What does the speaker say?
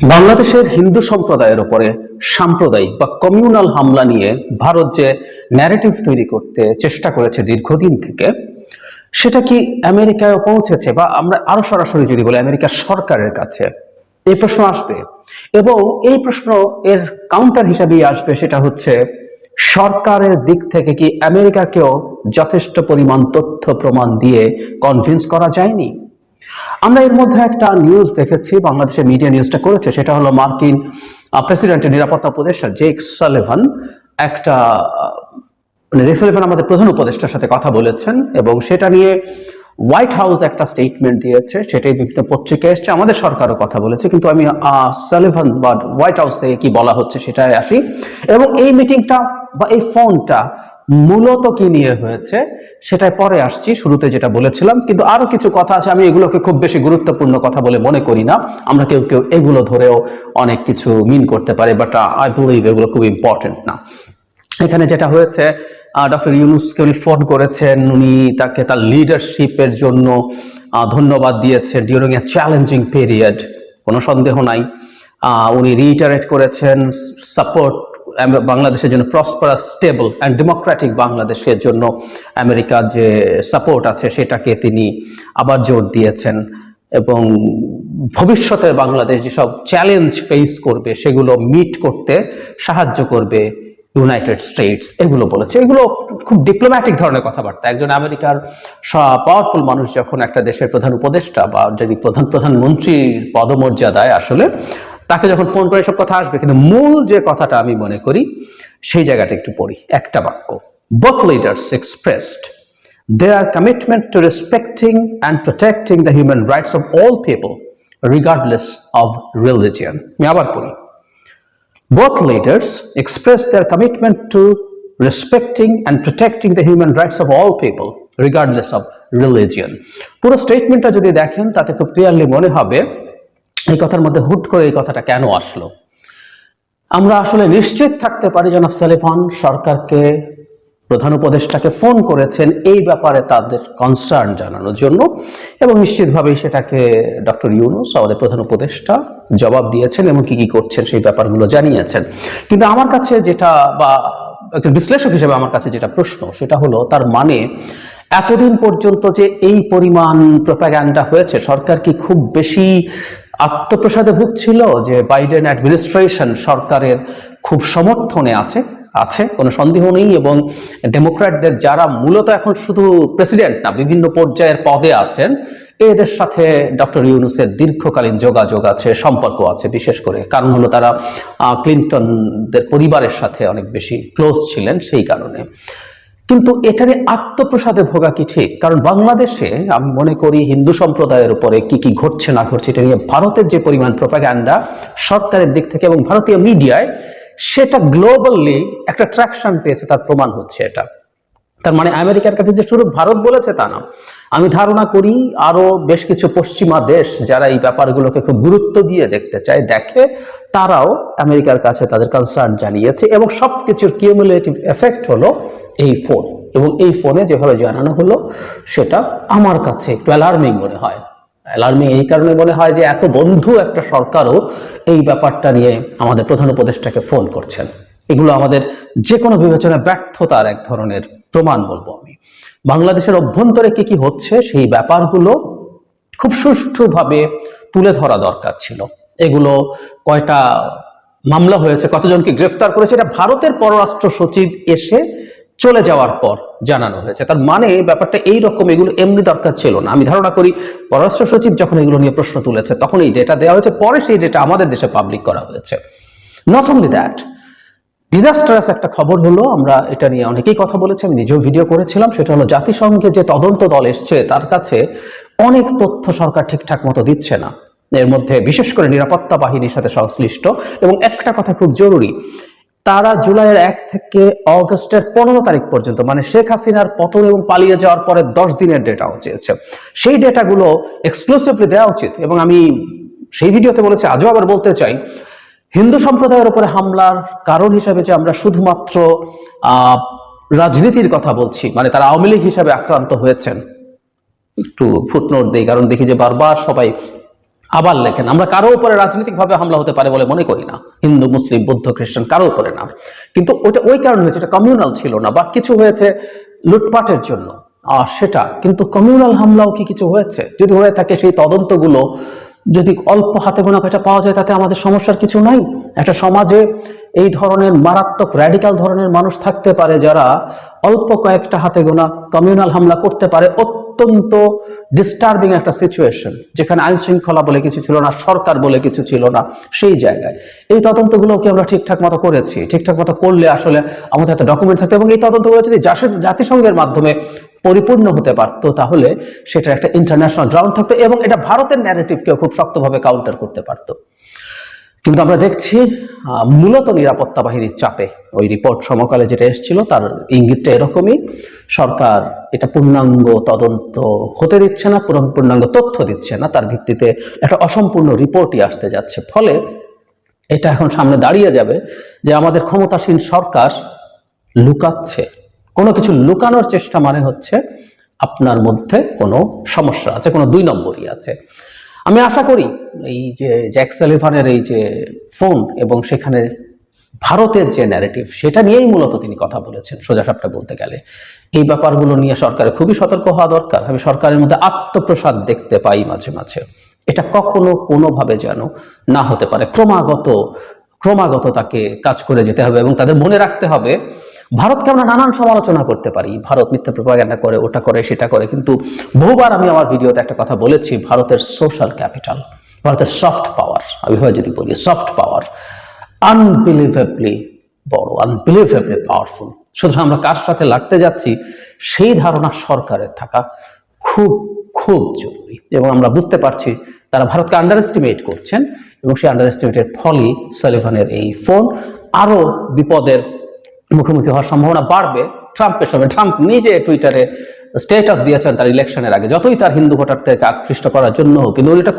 বাংলাদেশের হিন্দু সম্প্রদায়ের উপরে সাম্প্রদায়িক বা কমিউনাল হামলা নিয়ে ভারত যে ন্যারেটিভ তৈরি করতে চেষ্টা করেছে দীর্ঘদিন থেকে, সেটা কি আমেরিকায় পৌঁছেছে বা আমরা আরও সরাসরি যদি বলি আমেরিকার সরকারের কাছে? এই প্রশ্ন আসবে। এবং এই প্রশ্ন এর কাউন্টার হিসাবেই আসবে, সেটা হচ্ছে সরকারের দিক থেকে কি আমেরিকাকেও যথেষ্ট পরিমাণ তথ্য প্রমাণ দিয়ে কনভিন্স করা যায়নি? আমরা এর মধ্যে একটা নিউজ দেখেছি, বাংলাদেশের মিডিয়া নিউজটা করেছে, সেটা হলো মার্কিন প্রেসিডেন্টের নিরাপত্তা উপদেষ্টা জেক সালেভান একটা মানে জেক সালেভান আমাদের প্রধান উপদেষ্টার সাথে কথা বলেছেন এবং সেটা নিয়ে হোয়াইট হাউস একটা স্টেটমেন্ট দিয়েছে, সেটাই বিভিন্ন পত্রিকায় এসছে, আমাদের সরকারও কথা বলেছে, কিন্তু আমি সালেভান বা হোয়াইট হাউস থেকে কি বলা হচ্ছে সেটাই আসি। এবং এই মিটিংটা বা এই ফোনটা মূলত কি নিয়ে হয়েছে? সেটাই পরে আসছি, শুরুতে যেটা বলেছিলাম, কিন্তু আরও কিছু কথা আছে, আমি এগুলোকে খুব বেশি গুরুত্বপূর্ণ কথা বলে মনে করি না। আমরা কেউ কেউ এগুলো ধরেও অনেক কিছু মিন করতে পারে বাট আই বিলিভ এগুলো খুব ইম্পর্টেন্ট না। এখানে যেটা হয়েছে ডক্টর ইউনুসকে উনি ফোন করেছেন, উনি তাকে তার লিডারশিপের জন্য ধন্যবাদ দিয়েছেন ডিউরিং এ চ্যালেঞ্জিং পিরিয়ড কোনো সন্দেহ নাই। উনি রিটারেট করেছেন সাপোর্ট বাংলাদেশের জন্য প্রসপারাস স্টেবল অ্যান্ড ডেমোক্রেটিক বাংলাদেশের জন্য আমেরিকার যে সাপোর্ট আছে সেটাকে তিনি আবার জোর দিয়েছেন। এবং ভবিষ্যতে বাংলাদেশ যেসব চ্যালেঞ্জ ফেস করবে, সেগুলো মিট করতে সাহায্য করবে ইউনাইটেড স্টেটস এগুলো বলেছে। এগুলো খুব ডিপ্লোম্যাটিক ধরনের কথাবার্তা। একজন আমেরিকার পাওয়ারফুল মানুষ যখন একটা দেশের প্রধান উপদেষ্টা বা যদি প্রধান প্রধানমন্ত্রীর পদমর্যাদায় আসলে তাকে যখন ফোন করে সব কথা আসবে, কিন্তু মূল যে কথাটা আমি মনে করি, সেই জায়গাটা একটু পড়ি। একটা বাক্য both leaders expressed their commitment to respecting and protecting the human rights of all people regardless of religion আমি আবার পড়ি both leaders express their commitment to respecting and protecting the human rights of all people regardless of religion পুরো স্টেটমেন্টটা যদি দেখেন, তাতে খুব clearly মনে হবে এই কথার মধ্যে হুট করে এই কথাটা কেন আসলো? আমরা আসলে নিশ্চিত থাকতে পারি, জনাব সালিফান সরকারকে, প্রধান উপদেষ্টাকে ফোন করেছেন এই ব্যাপারে তাদের কনসার্ন জানানোর জন্য এবং নিশ্চিতভাবেই সেটাকে ডক্টর ইউনুস, আমাদের প্রধান উপদেষ্টা, জবাব দিয়েছেন এবং কি কি করছেন সেই ব্যাপারগুলো জানিয়েছেন। কিন্তু আমার কাছে যেটা বা একজন বিশ্লেষক হিসেবে আমার কাছে যেটা প্রশ্ন, সেটা হলো তার মানে এতদিন পর্যন্ত যে এই পরিমাণ প্রোপাগ্যান্ডা হয়েছে, সরকার কি খুব বেশি আত্মপ্রসাদে ভুগছিল যে বাইডেন অ্যাডমিনিস্ট্রেশন সরকারের খুব সমর্থনে আছে আছে, কোনো সন্দেহ নেই এবং ডেমোক্র্যাটদের যারা মূলত এখন শুধু প্রেসিডেন্ট না, বিভিন্ন পর্যায়ের পদে আছেন, এদের সাথে ডক্টর ইউনুসের দীর্ঘকালীন যোগাযোগ আছে, সম্পর্ক আছে, বিশেষ করে কারণ হলো তারা ক্লিন্টনদের পরিবারের সাথে অনেক বেশি ক্লোজ ছিলেন সেই কারণে। কিন্তু এখানে আত্মপ্রসাদে ভোগা কি ঠিক? কারণ বাংলাদেশে আমি মনে করি হিন্দু সম্প্রদায়ের উপরে কি কি ঘটছে, না ঘটছে, এটা নিয়ে ভারতের যে পরিমাণ প্রোপাগ্যান্ডা সরকারের দিক থেকে এবং ভারতীয় মিডিয়ায়, সেটা গ্লোবালি একটা ট্রাকশন পেয়েছে, তার প্রমাণ হচ্ছে এটা। তার মানে আমেরিকার কাছে যে শুধু ভারত বলেছে তা না। আমি ধারণা করি আরও বেশ কিছু পশ্চিমা দেশ যারা এই ব্যাপারগুলোকে খুব গুরুত্ব দিয়ে দেখতে চায়, দেখে, তারাও আমেরিকার কাছে তাদের কনসার্ন জানিয়েছে এবং সবকিছুর কিউমুলেটিভ এফেক্ট হলো এই ফোন এবং এই ফোনে যেভাবে জানানো হলো, সেটা আমার কাছে একটু অ্যালার্মিং মনে হয়। অ্যালার্মিং এই কারণে মনে হয় যে এত বন্ধু একটা সরকারও এই ব্যাপারটা নিয়ে আমাদের প্রধান উপদেষ্টাকে ফোন করছেন। এগুলো আমাদের যে কোনো বিবেচনায় ব্যর্থতার এক ধরনের প্রমাণ বলব আমি। বাংলাদেশের অভ্যন্তরে কি কি হচ্ছে, সেই ব্যাপারগুলো খুব সুষ্ঠুভাবে তুলে ধরা দরকার ছিল। এগুলো কয়টা মামলা হয়েছে, কতজনকে গ্রেফতার করেছে, এটা ভারতের পররাষ্ট্র সচিব এসে চলে যাওয়ার পর জানানো হয়েছে। তার মানে ব্যাপারটা এই রকম এগুলো এমনি দরকার ছিল না। আমি ধারণা করি পররাষ্ট্র সচিব যখন এগুলো নিয়ে প্রশ্ন তুলেছে তখন এই ডেটা দেওয়া হয়েছে, পরে সেই ডেটা আমাদের দেশে পাবলিক করা হয়েছে। নট অনলি দ্যাট ডিজাস্টারাস একটা খবর হলো, আমরা এটা নিয়ে অনেকেই কথা বলেছি, আমি নিজেও ভিডিও করেছিলাম, সেটা হলো জাতিসংঘের যে তদন্ত দল এসছে, তার কাছে অনেক তথ্য সরকার ঠিকঠাক মতো দিচ্ছে না। এর মধ্যে বিশেষ করে নিরাপত্তা বাহিনীর সাথে সংশ্লিষ্ট, এবং একটা কথা খুব জরুরি তারা জুলাইয়ের এক থেকে অগস্টের পনেরো তারিখ পর্যন্ত মানে শেখ হাসিনার পতন এবং পালিয়ে যাওয়ার পরে দশ দিনের ডেটাও চেয়েছে সেই ডেটাগুলো এক্সক্লুসিভলি দেওয়া উচিত এবং আমি সেই ভিডিওতে বলেছি, আজও আবার বলতে চাই, হিন্দু সম্প্রদায়ের উপরে হামলার কারণ হিসাবে যে আমরা শুধুমাত্র রাজনীতির কথা বলছি মানে তারা আওয়ামী লীগ হিসাবে আক্রান্ত হয়েছেন। একটু ফুটনোট দেই, কারণ দেখি যে বারবার সবাই আবার লেখেন, আমরা কারও উপরে রাজনৈতিকভাবে হামলা হতে পারে বলে মনে করি না। হিন্দু, মুসলিম, বৌদ্ধ, খ্রিস্টান, কারও উপরে না। কিন্তু ওইটা ওই কারণে হয়েছে, এটা কমিউনাল ছিল না বা কিছু হয়েছে লুটপাটের জন্য। আর সেটা, কিন্তু কমিউনাল হামলাও কি কিছু হয়েছে? যদি হয়ে থাকে, সেই তদন্তগুলো যদি অল্প হাতে গোনা কয়টা পাওয়া যায়, তাতে আমাদের সমস্যার কিছু নাই। একটা সমাজে এই ধরনের মারাত্মক র্যাডিক্যাল ধরনের মানুষ থাকতে পারে যারা অল্প কয়েকটা হাতে গোনা কমিউনাল হামলা করতে পারে। অত্যন্ত ডিস্টার্বিং একটা সিচুয়েশন যেখানে আইন শৃঙ্খলা বলে কিছু ছিল না, সরকার বলে কিছু ছিল না, সেই জায়গায়। এই তদন্তগুলো কি আমরা ঠিকঠাক মতো করেছি? ঠিকঠাক মতো করলে আসলে আমাদের একটা ডকুমেন্ট থাকতো এবং এই তদন্তগুলো যদি জাতিসংঘের মাধ্যমে পরিপূর্ণ হতে পারতো, তাহলে সেটা একটা ইন্টারন্যাশনাল গ্রাউন্ড থাকতো এবং এটা ভারতের ন্যারেটিভকেও খুব শক্তভাবে কাউন্টার করতে পারতো। কিন্তু আমরা দেখছি মূলত নিরাপত্তা বাহিনীর চাপে। ওই রিপোর্ট সমকালে যেটা এসেছিল, তার ইঙ্গিতটা এরকমই, সরকার এটা পূর্ণাঙ্গ তদন্ত হতে দিচ্ছে না পূর্ণ- পূর্ণাঙ্গ তথ্য দিচ্ছে না, তার ভিত্তিতে একটা অসম্পূর্ণ রিপোর্টই আসতে যাচ্ছে। ফলে এটা এখন সামনে দাঁড়িয়ে যাবে যে আমাদের ক্ষমতাসীন সরকার লুকাচ্ছে। কোনো কিছু লুকানোর চেষ্টা মানে হচ্ছে, আপনার মধ্যে কোনো সমস্যা আছে, কোনো দুই নম্বরই আছে। আমি আশা করি এই যে জ্যাক সালিভানের এই যে ফোন এবং সেখানে ভারতের যে ন্যারেটিভ সেটা নিয়েই মূলত তিনি কথা বলেছেন সোজা সাপটা বলতে গেলে। এই ব্যাপারগুলো নিয়ে সরকারের খুবই সতর্ক হওয়া দরকার। আমি সরকারের মধ্যে আত্মপ্রসাদ দেখতে পাই মাঝে মাঝে। এটা কখনো কোনোভাবে যেন না হতে পারে। ক্রমাগত ক্রমাগত তাকে কাজ করে যেতে হবে এবং তাদের মনে রাখতে হবে ভারতকে আমরা নানান সমালোচনা করতে পারি। ভারত মিথ্যা প্রপাগান্ডা করে, ওটা করে, সেটা করে। কিন্তু বহুবার আমি আমার ভিডিওতে একটা কথা বলেছি, ভারতের সোশ্যাল ক্যাপিটাল ভারতের সফট পাওয়ার আমি হয় যদি বলি সফট পাওয়ার আনবিলিভেবলি বড় আনবিলিভেবলি পাওয়ারফুল সুতরাং আমরা কার সাথে লাগতে যাচ্ছি, সেই ধারণা সরকারের থাকা খুব খুব জরুরি। এবং আমরা বুঝতে পারছি তারা ভারতকে আন্ডার এস্টিমেট করছেন এবং সেই আন্ডার এস্টিমেটের ফলই সালিভানের এই ফোন আরও বিপদের মুখোমুখি হওয়ার সম্ভাবনা বাড়বে। ট্রাম্পের সঙ্গে ট্রাম্প নিজে টুইটারে স্টেটাস দিয়েছেন তার ইলেকশনের আগে। যতই তার হিন্দু ভোটারদেরকে আকৃষ্ট করার জন্য হোক, কিন্তু এটা